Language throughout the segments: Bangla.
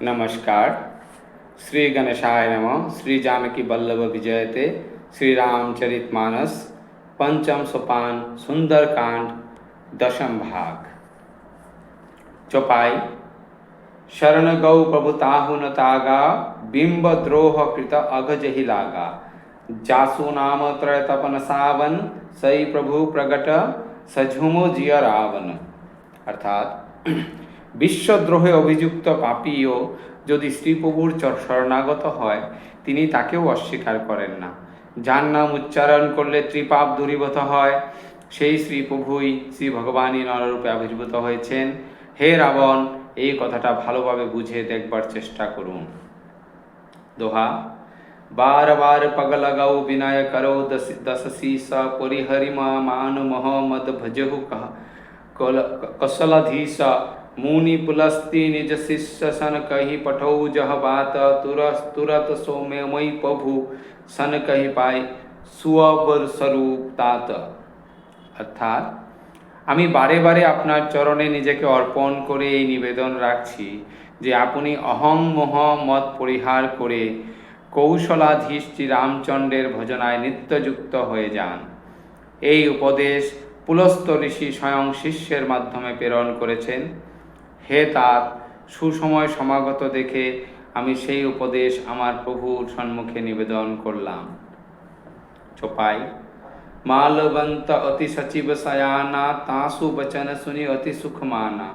नमस्कार। श्री गणेशाय नम। श्री जानकी बल्लभ विजयते। श्री रामचरित मानस। पंचम सोपान सुंदर कांड दशम भाग। चौपाई। शरण गौ प्रभुताहुन तागा, बिंब द्रोह कृत अघज ही लागा। जासु नाम त्रय तपन सावन, सई प्रभु प्रगट, सझुमो जिय रावन। अर्थात বিশ্বদ্রোহে অভিযুক্ত পাপিও যদি শ্রীপ্রভুর শরণাগত হয়, তিনি তাকেও অস্বীকার করেন না। যার নাম উচ্চারণ করলে ত্রিপাপ দূরীভূত হয়, সেই শ্রীপ্রভুই শ্রী ভগবানই নররূপে আবির্ভূত হয়েছেন। হে রাবণ, এই কথাটা ভালোভাবে বুঝে দেখবার চেষ্টা করুন। দোহা। বার বার পগ লগাও বিনায় করো দশ শীষ স পরিহরিমা মান মহ মদ ভজহু কসলাধীশ मुनि पुलस्ति निज शिष्य सन कही पठौ जह बात तुरस तुरत सौम्यमयी प्रभु सन कही पाए सुअबर स्वरूप तात অর্থাৎ আমি বারে বারে আপনার চরণে নিজেকে অর্পণ করে এই নিবেদন রাখছি যে আপনি অহং মোহ মত পরিহার করে কৌশলাধীশ শ্রী রামচন্দ্রের ভজনায় নিত্যযুক্ত হয়ে যান এই উপদেশ পুলস্ত ঋষি স্বয়ং শিষ্যের মাধ্যমে প্রেরণ করেছেন হে তার সুসময় সমাগত দেখে আমি সেই উপদেশ আমার প্রভুর সম্মুখে নিবেদন করলাম চোপাই मालवंत अति सचिव सयाना तासु बचन सुनि अति सुख माना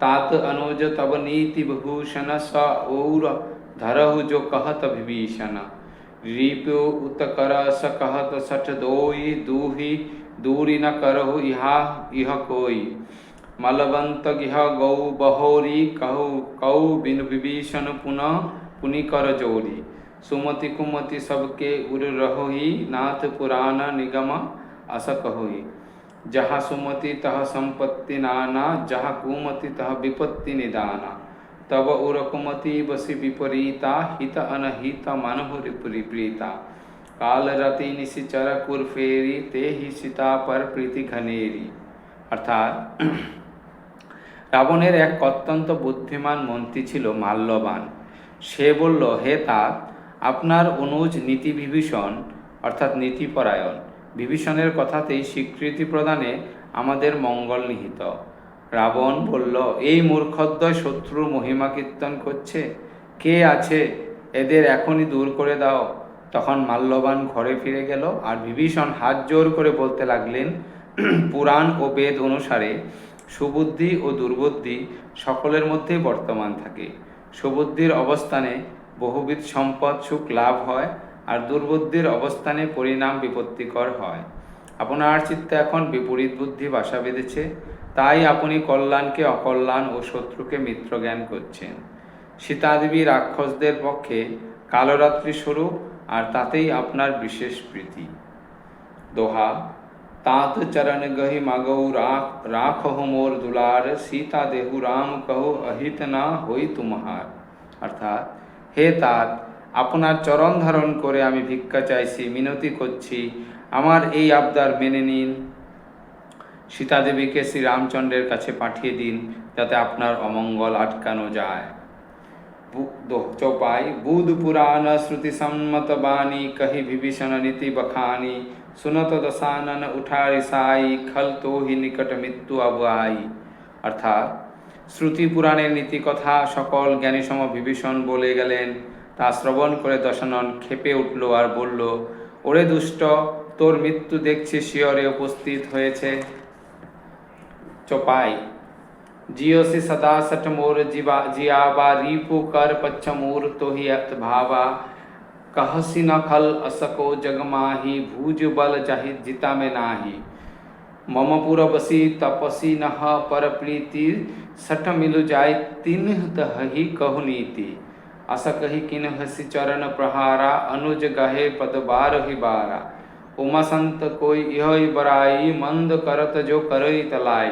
तात अनुज तब नीति विभूषण स और धरहु जो कहत विभीषण रिपु उत कर स कहत सठ दोई दूही दूरी न करहु इहा इह कोई मलवंत गिह गौ बहोरी कहु कौ बिन विभीषण पुन पुनिकर जोरी। सुमति कुमति सबके उर रहोही, नाथ पुराण निगम अस कहोही। जहाँ सुमति, तह संपत्ति नाना, जहाँ कुमति, तह विपत्ति निदाना। तब उर कुमति बसी विपरीता, हित अनहित मनहु परिप्रीता काल रति निशिचर कुर फेरी, ते ही सीता पर प्रीति घनेरी। अर्थात রাবণের এক অত্যন্ত বুদ্ধিমান মন্ত্রী ছিল মাল্যবান। সে বলল, হে তাত, আপনার অনুজ নীতি বিভীষণ অর্থাৎ নীতিপরায়ণ, বিভীষণের কথাতেই স্বীকৃতি প্রদানে আমাদের মঙ্গল নিহিত। রাবণ বলল, এই মূর্খদ্বয় শত্রুর মহিমা কীর্তন করছে? কে আছে? এদের এখনই দূর করে দাও। তখন মাল্যবান ঘরে ফিরে গেল আর বিভীষণ হাত জোর করে বলতে লাগলেন, পুরাণ ও বেদ অনুসারে সুবুদ্ধি ও দুর্বুদ্ধি সকলের মধ্যেই বর্তমান থাকে। সুবুদ্ধির অবস্থানে বহুবিধ সম্পদ সুখ লাভ হয় আর দুর্বুদ্ধির অবস্থানে পরিণাম বিপত্তিকর হয়। আপনার চিত্তে এখন বিপরীত বুদ্ধি বাসা বেঁধেছে। তাই আপনি কল্যাণকে অকল্যাণ ও শত্রুকে মিত্র জ্ঞান করছেন। সীতাদেবী রাক্ষসদের পক্ষে কালরাত্রি স্বরূপ আর তাতেই আপনার বিশেষ প্রীতি। दोहा तात चरण गहि मगौ राख राखहु मोर दुलार सीता देहु राम कहो अहित ना হই তুমহার অর্থাৎ হে তাত আপনার চরণ ধারণ করে আমি ভিক্ষা চাইছি মিনতি করছি আমার এই আবদার মেনে নিন সীতাদেবীকে শ্রী রামচন্দ্রের কাছে পাঠিয়ে দিন যাতে আপনার অমঙ্গল আটকানো যায় बु- दो- चौपाई बुध पुराण श्रुति सम्मत बानी कही विभीषण नीति बखानी सुनत दशानन उठारी साई खल तो ही নিকট মৃত্যু আবু আই অর্থাৎ শ্রুতি পুরাণের নীতি কথা সকল জ্ঞানীসম বিভীষণ বলে গেলেন তা শ্রবণ করে দশানন খেপে উঠল আর বলল ওরে দুষ্ট তোর মৃত্যু দেখছি শিয়রে উপস্থিত হয়েছে চপাই जियो से सदा सठ मोर जीवा जियावा रीपु कर पच्छ मोर तो ही अत भावा कहसी न खल असको जग माही भूज बल चाहि जिता में नाही। मम पुर बसी तपसी नह पर प्रीति, सठ मिलु जाय तिन दही कहु नीति। अस कही किन हसी चरण प्रहारा, अनुज गहे पद बार ही बारा। उमा संत कोई यह बराई, मंद करत जो करई तलाई।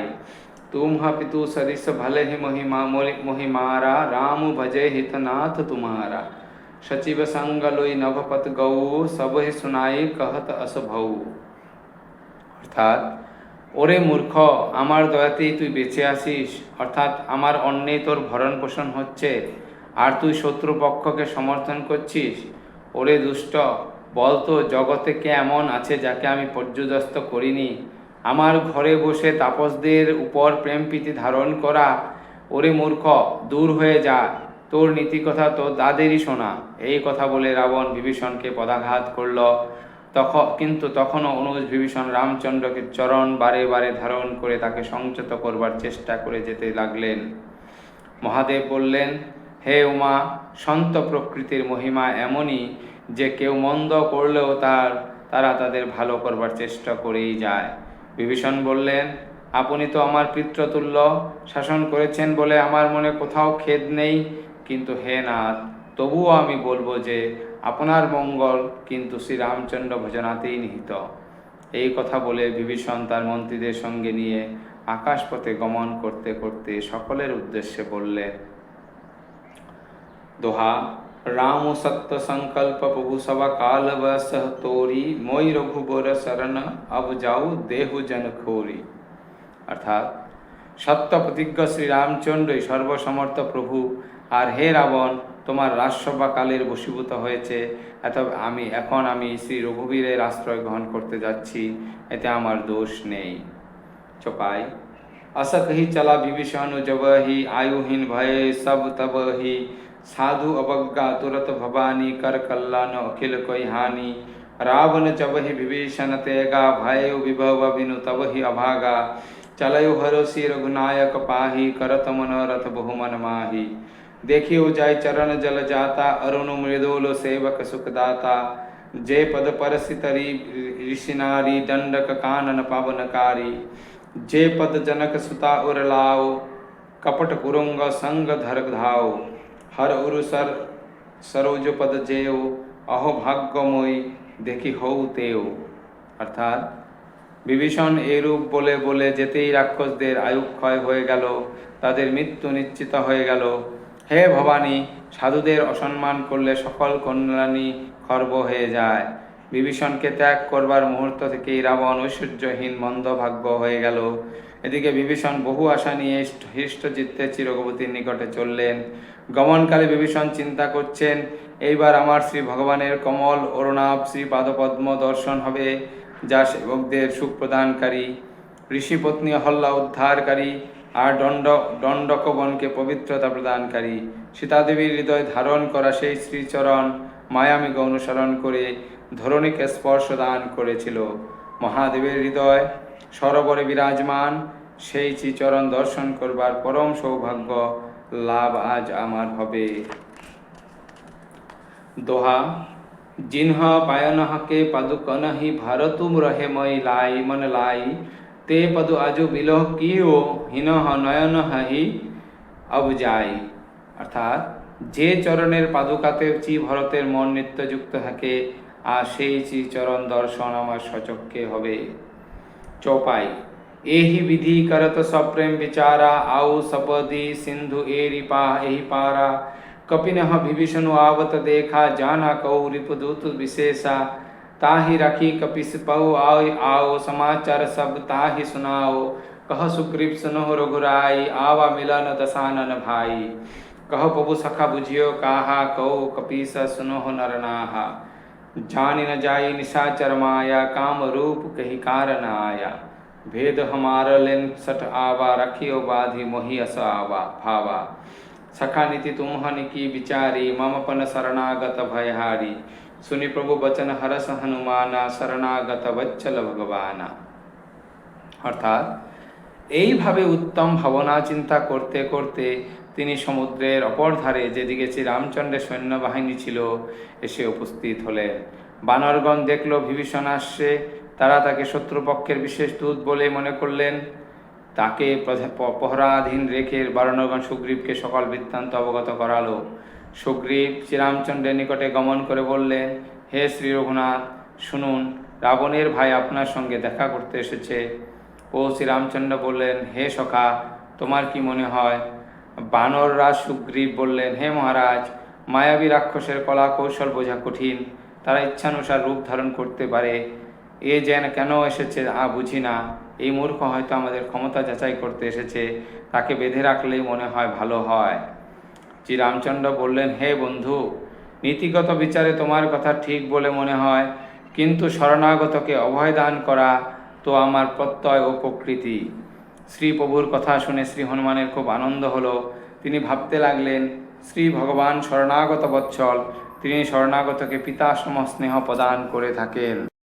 तुम पितु सरिस भले ही महिमा, मोहि- मोहिमारा राम भजे हितनाथ तुम्हारा। सचिव संग लोई नभपत गौ सब ही सुनाई कहत अस भौ অর্থাৎ ওরে মূর্খ আমার দয়াতেই তুই বেঁচে আসিস অর্থাৎ আমার অন্যে তোর ভরণ পোষণ হচ্ছে আর তুই শত্রুপক্ষকে সমর্থন করছিস ওরে দুষ্ট বলতো জগতে কে এমন আছে যাকে আমি পর্যদস্ত করিনি আমার ঘরে বসে তাপসদের উপর প্রেম প্রীতি ধারণ করা ওরে মূর্খ দূর হয়ে যা তোর নীতি কথা তো দাদেরই শোনা। এই কথা বলে রাবণ বিভীষণকে পদাঘাত করল। তখন কিন্তু তখনও অনুজ বিভীষণ রামচন্দ্রকে চরণ বারে বারে ধারণ করে তাকে সংযত করবার চেষ্টা করে যেতে লাগলেন। মহাদেব বললেন, হে উমা, সন্ত প্রকৃতির মহিমা এমনই যে কেউ মন্দ করলেও তার, তারা তাদের ভালো করবার চেষ্টা করেই যায়। বিভীষণ বললেন, আপনি তো আমার পিতৃতুল্য শাসন করেছেন বলে আমার মনে কোথাও খেদ নেই। কিন্তু হে নাথ, তবুও আমি বলব যে আপনার মঙ্গল কিন্তু শ্রীরামচন্দ্র ভজনাতেই নিহিত। এই কথা বলে বিভীষণ তার মন্ত্রীদের সঙ্গে নিয়ে আকাশপথে গমন করতে করতে সকলের উদ্দেশ্যে বললে, দোহা, রাম সত্য সংকল্প প্রভু সভা কাল বহ তোরি, মই রঘুবর শরণ অব যাও দেহ জন খোরি অর্থাৎ, সত্য প্রতিজ্ঞ শ্রীরামচন্দ্রই সর্বসমর্থ প্রভু আর হে রাবণ তোমার রাজসভা কালের বশীভূত হয়েছে এত আমি এখন আমি শ্রী রঘুবীরের আশ্রয় গ্রহণ করতে যাচ্ছি এতে আমার দোষ নেই চপাই असक ही चला विभीषण जब ही आयुहीन भय सब तब ही साधु अवज्ञा तुरत भवानी कर कल्याण अखिल कोई हानि रावण जब ही विभीषण तेगा भय विभव बिनु तब ही अभागा चलयो हरोसी रघुनायक पाही करत मनोरथ बहुमन माही देखियो जाय चरण जल जाता अरुण मृदुल सेवक सुखदाता जे पद परसितरी ऋषिनारी दंडक कानन पावनकारी जे पद जनक सुता उर लाओ कपट कुरुंग संग धर धाओ हर उरु सर सरोज पद जेओ अहो ভাগ্যময় দেখি হৌ তেও অর্থাৎ বিভীষণ এরূপ বলে বলে যেতেই রাক্ষসদের আয়ুক্ষয় হয়ে গেল তাদের মৃত্যু নিশ্চিত হয়ে গেল হে ভবানী, সাধুদের অসম্মান করলে সকল কল্যাণী খর্ব হয়ে যায়। বিভীষণকে ত্যাগ করবার মুহূর্ত থেকেই রাবণ ঐশ্বর্যহীন মন্দভাগ্য হয়ে গেল। এদিকে বিভীষণ বহু আশা নিয়ে হৃষ্টচিত্তে চিরগবতীর নিকটে চললেন। গমনকালে বিভীষণ চিন্তা করছেন, এইবার আমার শ্রী ভগবানের কমল অরুণাভ শ্রী পাদপদ্ম দর্শন হবে, যা সেবকদের সুখ প্রদানকারী। ঋষিপত্নী হল্লা উদ্ধারকারী আর দণ্ড দণ্ডকবনকে পবিত্রতা প্রদানকারী সীতাদেবীর হৃদয় ধারণ করা সেই শ্রীচরণ মায়ামিকে অনুসরণ করে ধরণীকে স্পর্শ দান করেছিল। মহাদেবের হৃদয় সরোবরে বিরাজমান, সেই শ্রীচরণ দর্শন করবার পরম সৌভাগ্য লাভ আজ আমার হবে। দোহা, জিনহ পায়নহকে পাদুকনহি ভারতুম রহে মই লাই মন লাই मन लाई ते पदु आजु बिलोह कियो হিন নয়ন হাহি অব যাই অর্থাৎ যে চরণের পাদুকাতে চি ভরতের মন নিত্যযুক্ত থাকে আর সেই চি চরণ দর্শন আমার সচক্ষে হবে চৌপাই एहि विधि करत सप्रेम विचारा आउ सपदी सिंधु एरि पा एहि पारा कपिन विभीषण आवत देखा जाना कौ रिपुदूत विशेषा ताहि रखी कपिस पऊ आओ आओ समाचार सब ताहि सुनाओ। कह सुग्रीव सुनो रघुराई, आवा मिलन दसानन भाई। कह प्रभु सखा बुझियो काहा कौ कपीस सुनो नरनाहा जानि न जाई निशाचर माया, काम रूप कही कारण आया। भेद हमार लेन सठ आवा, रखियो बाधि मोहि अस आवा, भावा। સખાનિતિ તુમહન કી બિચારી મમ પન શરણાગત ભયહારી સુનિ প্রভু বচন হরস হনুমান শরণাগত বচ্চল ভগবানা অর্থাৎ এইভাবে উত্তম ভাবনা চিন্তা করতে করতে তিনি সমুদ্রের অপর ধারে যেদিকে শ্রীরামচন্দ্রের সৈন্যবাহিনী ছিল, এসে উপস্থিত হলেন। বানরগণ দেখল, বিভীষণ আসছে। তারা তাকে শত্রুপক্ষের বিশেষ দূত বলে মনে করলেন। তাকে প্রধা- প- পহরাধীন রেখে বারণগণ সুগ্রীবকে সকল বৃত্তান্ত অবগত করালো। সুগ্রীব শ্রীরামচন্দ্রের নিকটে গমন করে বললেন, হে শ্রী রঘুনাথ, শুনুন, রাবণের ভাই আপনার সঙ্গে দেখা করতে এসেছে। ও শ্রীরামচন্দ্র বললেন, হে সখা, তোমার কি মনে হয়? বানররাজ সুগ্রীব বললেন, হে মহারাজ, মায়াবী রাক্ষসের কলা কৌশল বোঝা কঠিন। তারা ইচ্ছানুসার রূপ ধারণ করতে পারে। এ যেন কেন এসেছে আ বুঝি না। এই মূর্খ হয়তো আমাদের ক্ষমতা যাচাই করতে এসেছে, তাকে বেঁধে রাখলেই মনে হয় ভালো হয়। শ্রী রামচন্দ্র বললেন, হে বন্ধু, নীতিগত বিচারে তোমার কথা ঠিক বলে মনে হয়, কিন্তু শরণাগতকে অভয় দান করা তো আমার প্রত্যয় ও প্রকৃতি। শ্রী প্রভুর কথা শুনে শ্রী হনুমানের খুব আনন্দ হলো। তিনি ভাবতে লাগলেন শ্রী ভগবান শরণাগত বৎসল, তিনি শরণাগতকে পিতা সম স্নেহ প্রদান করে থাকেন।